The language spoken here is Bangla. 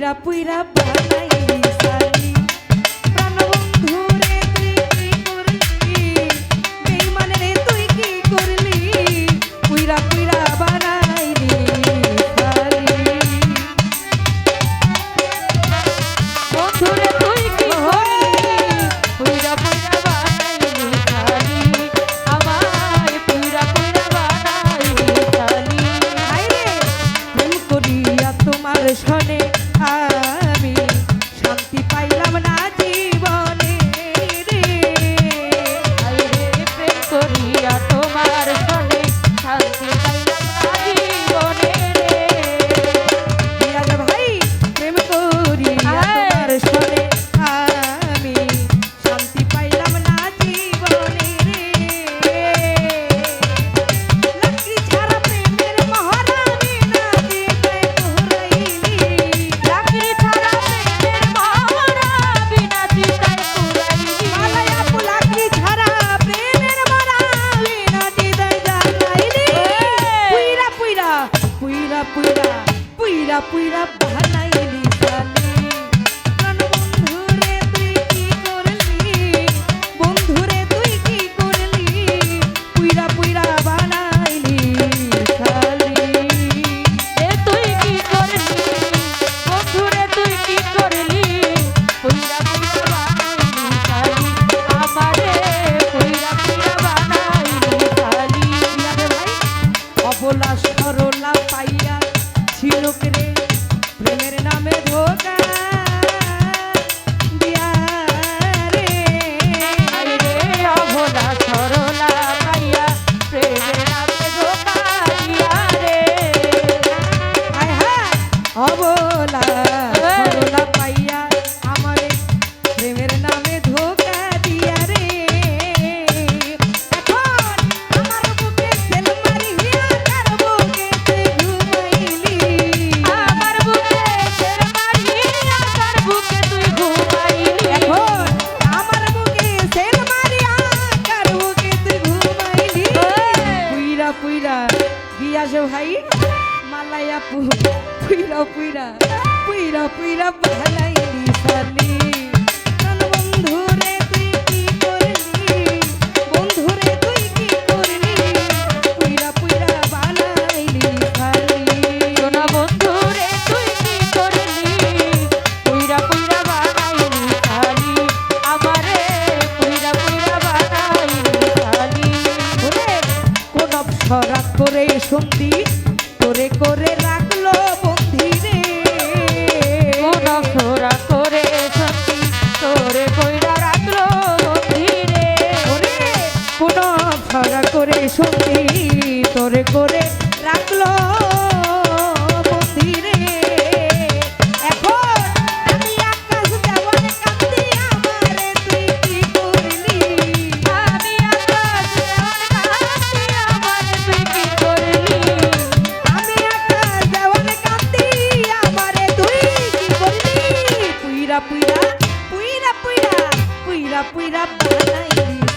পুইরা পুইরা বানাই সারি পুইরা পুইরা পুইরা পুইরা বাহার ছিলুক রে প্রেমের নামে ধোকা অবলা পাইয়া আমার প্রেমের গিয়া যে ভাই মালাইয়া পুইরা পুইরা পুইরা পুইরা ভালাই সালি ধরা করে সন্ধি তোরে করে রাখল বন্ধি রে ধরা করে সন্ধি তোরে কইরা রাখল বন্ধি রে ওরে কোনো করে সন্ধি তোরে করে রাখল பரப்பன